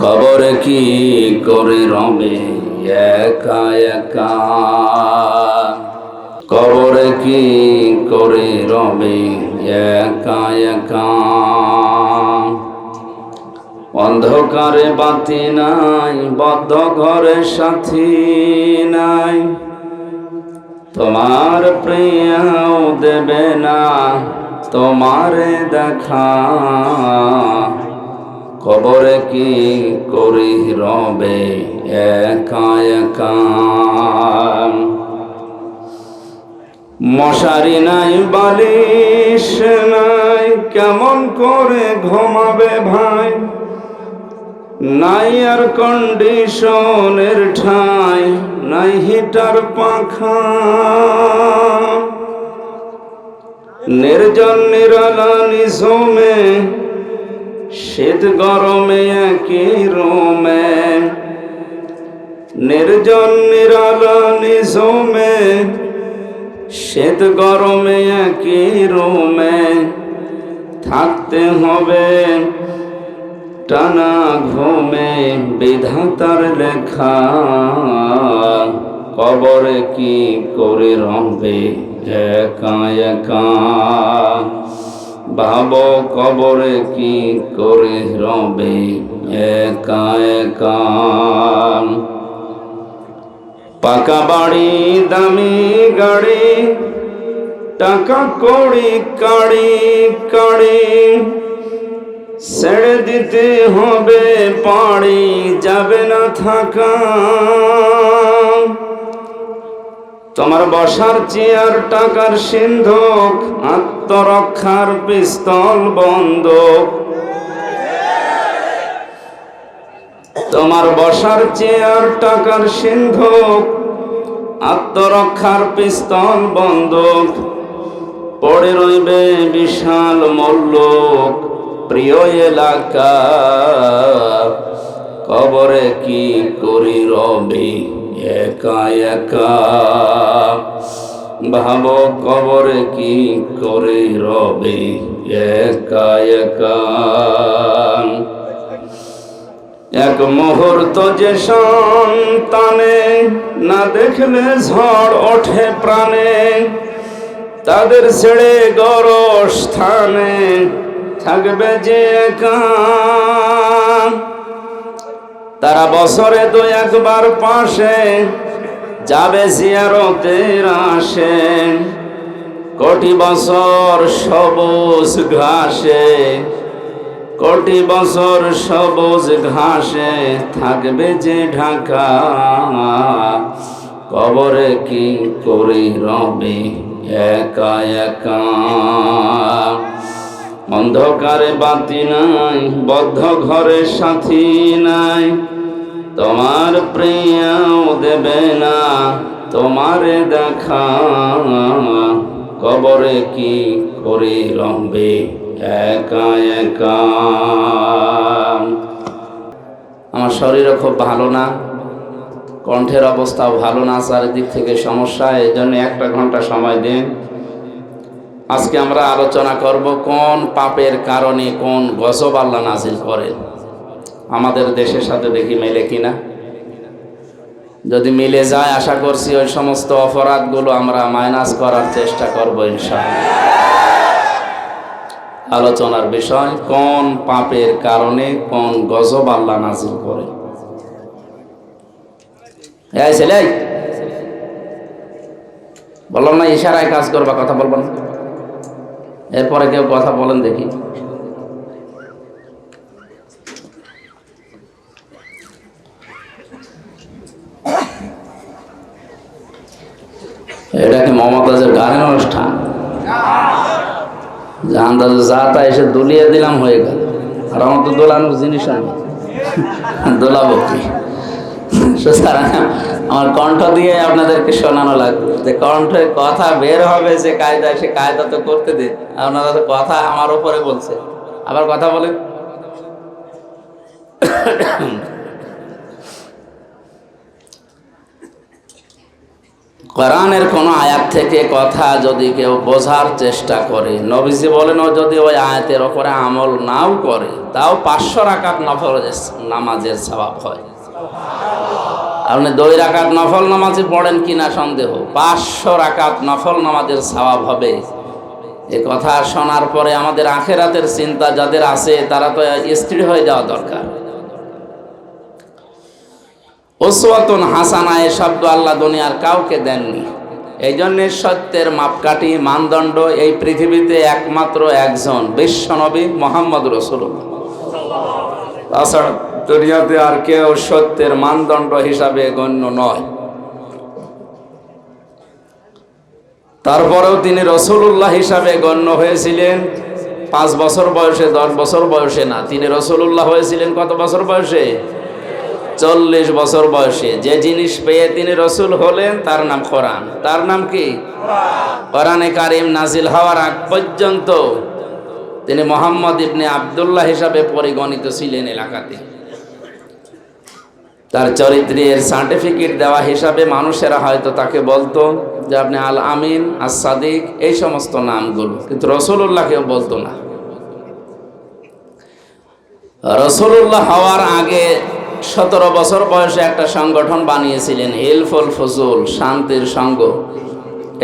কবরে কি করে রবে? একা একা। কবরে কি করে রবে? একা একা। অন্ধকারে বাতি নাই, বদ্ধ ঘরে সাথী নাই। তোমার প্রিয়াও দেবে না, তোমারে দেখা। কবরে কি করি রবে? একা একা। মশারি নাই, বালিশ নাই, কেমন করে ঘুমাবে ভাই? নাই আর কন্ডিশনের ঠাই, নাই হিটার পাখা। নির্জন নিরালা নিঝুমে শীত গরমে একই রোমে। নির্জন নিরালা নিঝুমে শীত গরমে একই রোমে। থাকতে হবে টানা ঘুমে, বিধাতার লেখা। কবরে কি করে রবে একা একা? ভাব কবরে কি করে রবে? একা একা। পাকা বাড়ি, দামি গাড়ি, টাকা কড়ি, কাড়ি কাড়ি। ছেড়ে দিতে হবে পাড়ি, যাবে না থাকা। তোমার বসার চেয়ার, টাকার সিন্ধুক, আত্মরক্ষার পিস্তল বন্ধক তোমার বসার চেয়ার, টাকার সিন্ধুক, আত্মরক্ষার পিস্তল বন্ধক পড়ে রইবে বিশাল মল্লক, প্রিয় এলাকা, কবরে কি করি রবি? একা একা কবরে কি করে রবে একা একা এক মুহূর্ত যে সন্তানে না দেখলে ঝড় ওঠে প্রাণে, তাদের ছেড়ে গর স্থানে থাকবে যে একা। তারা বছরে দু একবার পাশে যাবে জিয়ারতের আসে। কোটি বছর সবুজ ঘাসে, কোটি বছর সবুজ ঘাসে থাকবে যে ঢাকা। কবরে কি করি রবে? একা একা। অন্ধকারে বাতি নাই, বদ্ধ ঘরে সাথী নাই। তোমার প্রিয়াও দেবে না, তোমারে দেখা। কবরে কি করে রবে একা একা। আমার শরীরও খুব ভালো না, কণ্ঠের অবস্থাও ভালো না, চারিদিক থেকে সমস্যা এই জন্য একটা ঘণ্টা সময় দিন। আজকে আমরা আলোচনা করব কোন পাপের কারণে কোন গজব আল্লাহ নাজিল করেন। আমাদের দেশের সাথে দেখি মেলে কিনা। যদি মিলে যায়, আশা করছি ওই সমস্ত অপরাধগুলো আমরা মাইনাস করার চেষ্টা করব ইনশাআল্লাহ। আলোচনার বিষয়, কোন পাপের কারণে কোন গজব আল্লাহ নাজিল করে। বললাম না, ইশারায় কাজ করবা, কথা বলব না। এরপরে কেউ কথা বলেন দেখি। এটা কি মমতাজের গানের অনুষ্ঠান? জাহান্দাজ যা তা এসে দুলিয়ে দিলাম হয়ে গেল। আর আমার তো দোলানোর জিনিস আমি দোলাবো কি? আমার কণ্ঠ দিয়ে আপনাদেরকে শোনানো লাগবে যে কণ্ঠে কথা বের হবে যে কায়দা সে কায়দা তো করতে দিন আপনারা তো কথা আমার ওপরে বলছে। আবার কথা বলেন। কোরআনের কোনো আয়াত থেকে কথা যদি কেউ বোঝার চেষ্টা করে, নবীজি বলেন যদি ওই আয়াতের ওপরে আমল নাও করে, তাও পাঁচশো রাকাত নফল নামাজের স্বভাব হয়। আপনি দুই রাকাত নফল নামাজে পড়েন কিনা সন্দেহ? পাঁচশো রাকাত নফল নামাজের স্বভাব হবে। এ কথা শোনার পরে আমাদের আখেরাতের চিন্তা যাদের আছে, তারা তো স্থির হয়ে যাওয়া দরকার। ওসওয়াতুন হাসানা, এ শব্দ আল্লাহ দুনিয়ার কাউকে দেননি। এই জন্যে সত্যের মাপকাঠি, মানদণ্ড এই পৃথিবীতে একমাত্র একজন বিশ্বনবী মোহাম্মদ রসুল তাছাড়া দুনিয়াতে আর কেউ সত্যের মানদণ্ড হিসাবে গণ্য নয়। তারপরেও তিনি রসুল্লাহ হিসাবে গণ্য হয়েছিলেন। পাঁচ বছর বয়সে, দশ বছর বয়সে না, তিনি রসুল্লাহ হয়েছিলেন কত বছর বয়সে? চল্লিশ বছর বয়সে। যে জিনিস পেয়ে তিনি রসুল হলেন, তার নাম কোরআন। তার নাম কি? কোরআনে কারিম নাজিল হওয়ার আগ পর্যন্ত তিনি মোহাম্মদ ইবনে আবদুল্লাহ হিসাবে পরিগণিত ছিলেন এলাকাতে। তার চরিত্রের সার্টিফিকেট দেওয়া হিসাবে মানুষেরা হয়তো তাকে বলতো যে আপনি আল আমিন আর সাদিক এই সমস্ত নামগুলো। কিন্তু রসুল্লাহ কেউ বলতো না। রসুল্লাহ হওয়ার আগে সতেরো বছর বয়সে একটা সংগঠন বানিয়েছিলেন, হিলফুল ফজুল, শান্তির সঙ্গ।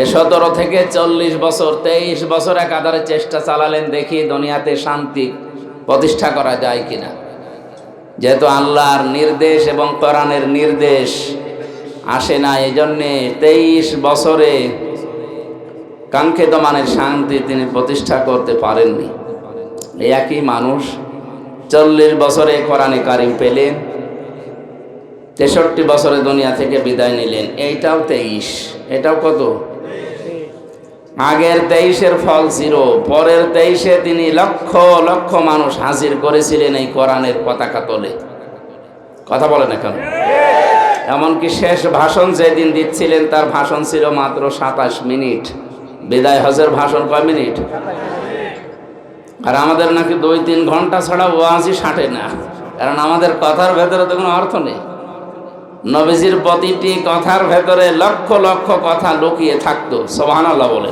এ সতেরো থেকে চল্লিশ বছর, তেইশ বছর একাধারে চেষ্টা চালালেন দেখি দুনিয়াতে শান্তি প্রতিষ্ঠা করা যায় কিনা। যেহেতু আল্লাহর নির্দেশ এবং কোরআনের নির্দেশ আসে না এই জন্যে তেইশ বছরে কাঙ্ক্ষিত মানের শান্তি তিনি প্রতিষ্ঠা করতে পারেননি। একই মানুষ চল্লিশ বছরে কোরআনে কারিম পেলেন, তেষট্টি বছরে দুনিয়া থেকে বিদায় নিলেন। এইটাও তেইশ, এটাও কত? আগের তেইশের ফল জিরো, পরের তেইশে তিনি লক্ষ লক্ষ মানুষ হাজির করেছিলেন এই কোরআনের পতাকা তোলে। কথা বলেন এখন। এমনকি শেষ ভাষণ যেদিন দিচ্ছিলেন, তার ভাষণ ছিল মাত্র সাতাশ মিনিট। বিদায় হজের ভাষণ কয় মিনিট? আর আমাদের নাকি দুই তিন ঘণ্টা ছাড়া ওয়াজই সাঁটে না। কারণ আমাদের কথার ভেতরে তো কোনো অর্থ নেই। নবীজির প্রতিটি কথার ভেতরে লক্ষ লক্ষ কথা লুকিয়ে থাকতো সোহান আল্লাহ বলে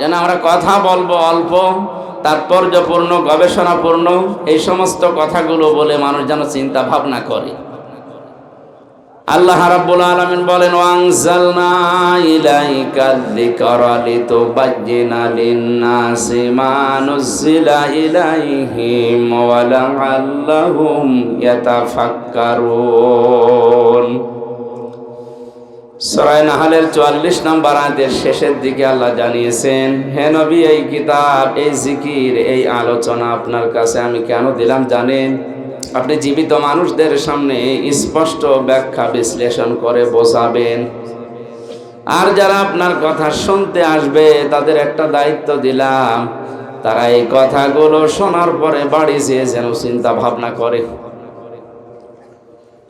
যেন আমরা কথা বলব অল্প তাৎপর্যপূর্ণ গবেষণাপূর্ণ এই সমস্ত কথাগুলো বলে মানুষ যেন চিন্তা ভাবনা করে। আল্লাহ রাব্বুল আলামিন বলেন, ওয়ানজালনা ইলাইকা যিকরা লিতুবাজ্জিনা লিন-নাসি মা নুজিলা ইলাইহিম ওয়া লাআল্লাহুম ইয়াতাফাক্কারুন. সরাই নাহালের চুয়াল্লিশ নম্বর আয়াতের শেষের দিকে আল্লাহ জানিয়েছেন, হে নবী, এই কিতাব, এই জিকির, এই আলোচনা আপনার কাছে আমি কেন দিলাম জানেন? আপনি জীবিত মানুষদের সামনে স্পষ্ট ব্যাখ্যা বিশ্লেষণ করে বোঝাবেন। আর যারা আপনার কথা শুনতে আসবে, তাদের একটা দায়িত্ব দিলাম। তারা এই কথাগুলো শোনার পরে বাড়ি যেয়ে যেন চিন্তা ভাবনা করে।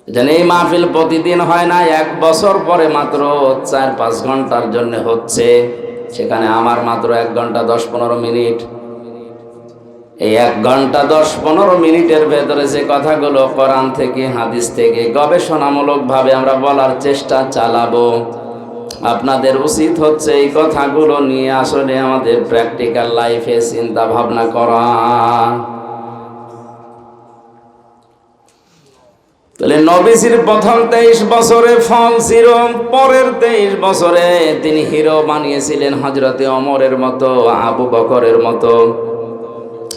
যেন এই মাহফিল প্রতিদিন হয় না, এক বছর পরে মাত্র চার পাঁচ ঘণ্টার জন্য হচ্ছে। সেখানে আমার মাত্র এক ঘণ্টা দশ পনেরো মিনিট। এই এক ঘণ্টা দশ পনেরো মিনিটের ভেতরে যে কথাগুলো কোরআন থেকে, হাদিস থেকে গবেষণামূলকভাবে আমরা বলার চেষ্টা চালাবো। আপনাদের উচিত হচ্ছে এই কথাগুলো নিয়ে আসলে আমাদের প্র্যাকটিক্যাল লাইফে চিন্তা ভাবনা করা। তাহলে নবীজির প্রথম তেইশ বছরে ফল ছিল, পরের তেইশ বছরে তিনি হিরো বানিয়েছিলেন হজরতে অমরের মতো, আবু বকরের মতো।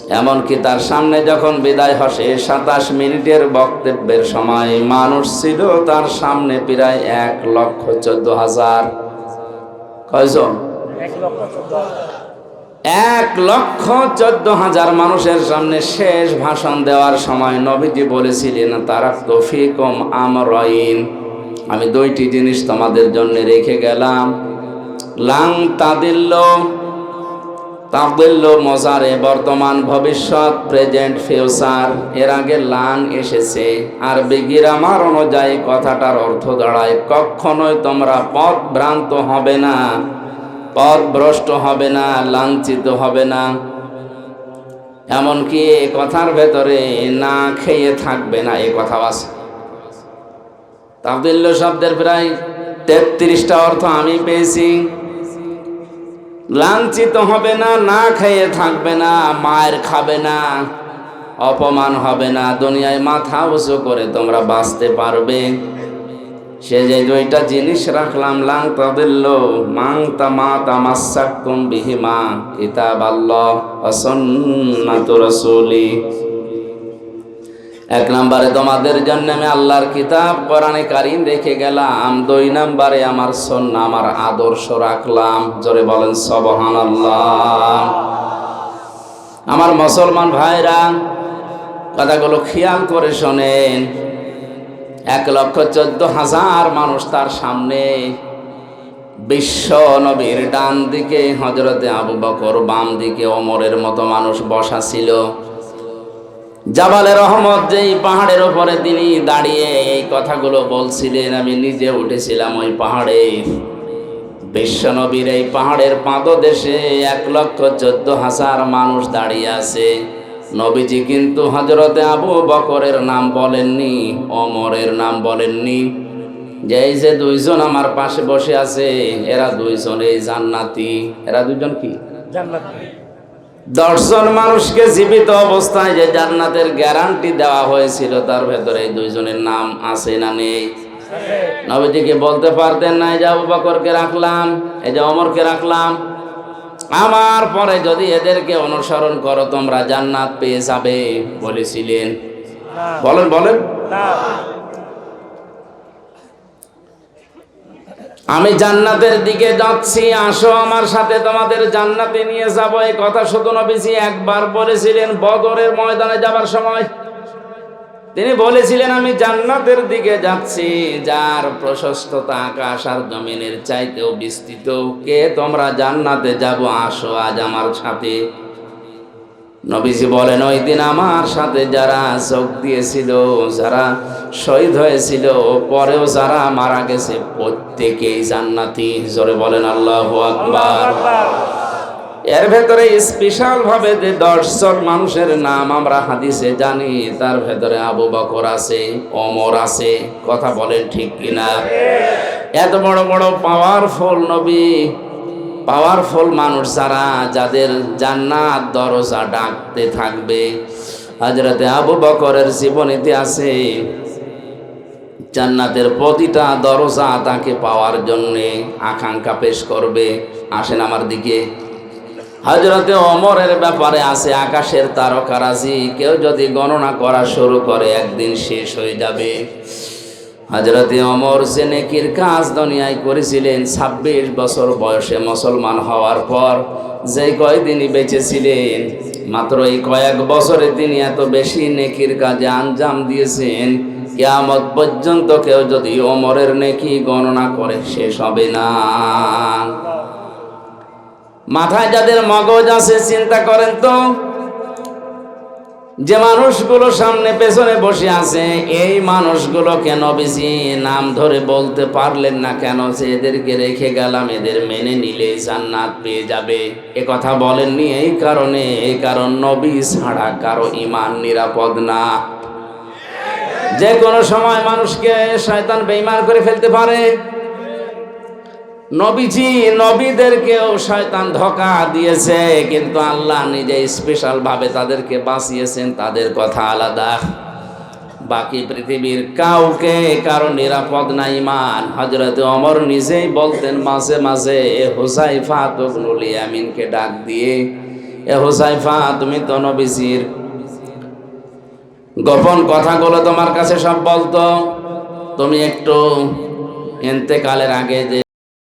এমনকি তার সামনে যখন বিদায় হসে, সাতাশ মিনিটের বক্তব্যের সময় মানুষ ছিল তার সামনে প্রায় এক লক্ষ চোদ্দ হাজার। কয়জন? এক লক্ষ চোদ্দ হাজার মানুষের সামনে শেষ ভাষণ দেওয়ার সময় নবীজি বলেছিলেন, তারা তফিকম আমরাইন। আমি দুইটি জিনিস তোমাদের জন্য রেখে গেলাম। লাং তাদিল্য তাবদিল্য মজারে বর্তমান ভবিষ্যৎ, প্রেজেন্ট, ফিউচার। এর আগে লাং এসেছে। আর বিগিরামার অনুযায়ী কথাটার অর্থ দাঁড়ায়, কখনোই তোমরা পথ ভ্রান্ত হবে না পথ ভ্রষ্ট হবে না, লাঞ্ছিত হবে না। এমনকি এ কথার ভেতরে না খেয়ে থাকবে না এ কথা আছে তাবদিল্য শব্দের প্রায় তেত্রিশটা অর্থ আমি পেয়েছি। লাঞ্ছিত হবে না না খেয়ে থাকবে না, মায়ের খাবে না, অপমান হবে না, দুনিয়ায় মাথা উঁচু করে তোমরা বাঁচতে পারবে। সে যে দুইটা জিনিস রাখলাম লাং তাদিল্ল মাং তামা তামাসাকুম বিহিমা, কিতাব আল্লাহ অসন্নাত রাসূলি। এক নম্বরে, তোমাদের জন্য আমি আল্লাহর কিতাব কোরআনে কারিম রেখে গেলাম। দুই নম্বরে, আমার সন্না, আমার আদর্শ রাখলাম। জোরে বলেন সবহান আল্লাহ আমার মুসলমান ভাইরা, কথাগুলো খেয়াল করে শোনেন। এক লক্ষ চোদ্দ হাজার মানুষ তার সামনে বিশ্ব নবীর ডান দিকে হজরতে আবু বকর, বাম দিকে অমরের মতো মানুষ বসা ছিল। জাবালে রহমত যেই পাহাড়ের ওপরে তিনি দাঁড়িয়ে এই কথাগুলো বলছিলেন, আমি নিজে উঠেছিলাম ওই পাহাড়ে। বিশ্বনবীর এই পাহাড়ের পাদদেশে এক লক্ষ চোদ্দ হাজার মানুষ দাঁড়িয়ে আছে। নবীজি কিন্তু হজরতে আবু বকরের নাম বলেননি অমরের নাম বলেননি। যে এই যে দুইজন আমার পাশে বসে আছে, এরা দুইজন এই জান্নাতি। এরা দুইজন কি? দর্শন মানুষকে জীবিত অবস্থায় যে জান্নাতের গ্যারান্টি দেওয়া হয়েছিল, তার ভেতরে এই দুইজনের নাম আছে না নেই? নবীজিকে বলতে পারতেন না, এই যে আবু বকরকে রাখলাম, এই যে অমরকে রাখলাম, আমার পরে যদি এদেরকে অনুসরণ করো, তোমরা জান্নাত পেয়ে যাবে, বলেছিলেন। বলেন বলেন। আমি জান্নাতের দিকে যাচ্ছি, আসো আমার সাথে তোমাদের জান্নাতে নিয়ে যাব। এই কথা শুধু নবীজি একবার বলেছিলেন, বদরের ময়দানে যাবার সময়। তিনি বলেছিলেন, আমি জান্নাতের দিকে যাচ্ছি, যার প্রশস্ততা আকাশ আর জমিনের চাইতেও বিস্তৃত। কে তোমরা জান্নাতে যাব, আসো আজ আমার সাথে। নবীজি বলেন, ওই দিন আমার সাথে যারা যোগ দিয়েছিল, যারা শহীদ হয়েছিল, পরেও যারা মারা গেছে, প্রত্যেকেই জান্নাতি। জোরে বলেন, আল্লাহ আকবার। এর ভেতরে স্পেশাল ভাবে যে দর্শন মানুষের নাম আমরা হাদিসে জানি, তার ভেতরে আবু বকর আছে অমর আছে, কথা বলেন ঠিক কিনা? এত বড় বড় পাওয়ারফুল নবী পাওয়ারফুল মানুষ যারা, যাদের জান্নাত দরজা ডাকতে থাকবে। হজরতে আবু বকরের জীবনীতে আছে জান্নাতের প্রতিটা দরজা তাকে পাওয়ার জন্যে আকাঙ্ক্ষা পেশ করবে। আসেন আমার দিকে। হজরতে অমরের ব্যাপারে আছে আকাশের তারকারাজি কেউ যদি গণনা করা শুরু করে, একদিন শেষ হয়ে যাবে। হজরতে অমর যে নেকির কাজ দুনিয়ায় করেছিলেন। ছাব্বিশ বছর বয়সে মুসলমান হওয়ার পর যে কয়দিনই বেঁচেছিলেন মাত্র এই কয়েক বছরে তিনি এত বেশি নেকির কাজে আঞ্জাম দিয়েছেন। কেয়ামত পর্যন্ত কেউ যদি অমরের নেকি গণনা করে, শেষ হবে না। মাথায় যাদের মগজ আছে, চিন্তা করেন তো যে মানুষগুলো সামনে পেছনে বসে আছে, এই মানুষগুলোকে নবীজি নাম ধরে বলতে পারলেন না? কেন যে এদেরকে রেখে গেলাম, এদের মেনে নিলে জান্নাত পেয়ে যাবে। এ কথা বলেননি? এই কারণে এই কারণ নবী ছাড়া কারও ইমান নিরাপদ না। যে কোনো সময় মানুষকে শয়তান বেইমান করে ফেলতে পারে। নবীজি, নবীদেরকেও শয়তান ধোকা দিয়েছে, কিন্তু আল্লাহ নিজে স্পেশাল ভাবে তাদেরকে বাঁচিয়েছেন, তাদের কথা আলাদা। বাকি পৃথিবীর কাউকে, কারও নিরাপদ না ইমান হজরত অমর নিজেই বলতেন মাঝে মাঝে, এ হুসাইফা তবনুল ইয়ামিনকে ডাক দিয়ে, এ হুসাইফা তুমি তো নবীজির গোপন কথাগুলো তোমার কাছে সব বলতো। তুমি একটু এন্তেকালের আগে যে